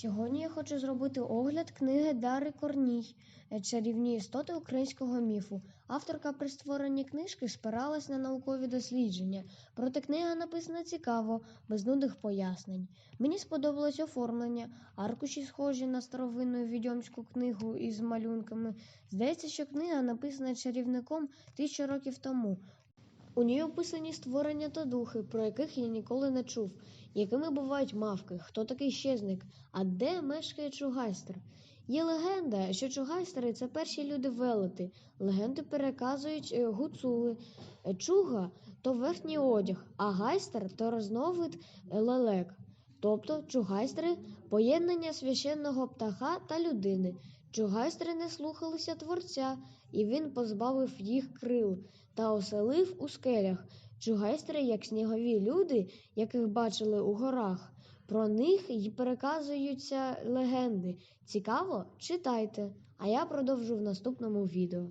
Сьогодні я хочу зробити огляд книги Дари Корній Чарівні істоти українського міфу. Авторка при створенні книжки спиралась на наукові дослідження, проте книга написана цікаво, без нудних пояснень. Мені сподобалось оформлення, аркуші схожі на старовинну відьомську книгу із малюнками. Здається, що книга написана чарівником тисячу років тому. У ній описані створення та духи, про яких я ніколи не чув, якими бувають мавки, хто такий щезник, а де мешкає чугайстер. Є легенда, що чугайстери це перші люди велети. Легенди переказують е, гуцули. Е, Чуга то верхній одяг, а гайстер то розновид е, лелек. Тобто чугайстери поєднання священного птаха та людини. Чугайстери не слухалися творця, і він позбавив їх крил та оселив у скелях. Чугайстери, як снігові люди, яких бачили у горах. Про них й переказуються легенди. Цікаво? Читайте. А я продовжу в наступному відео.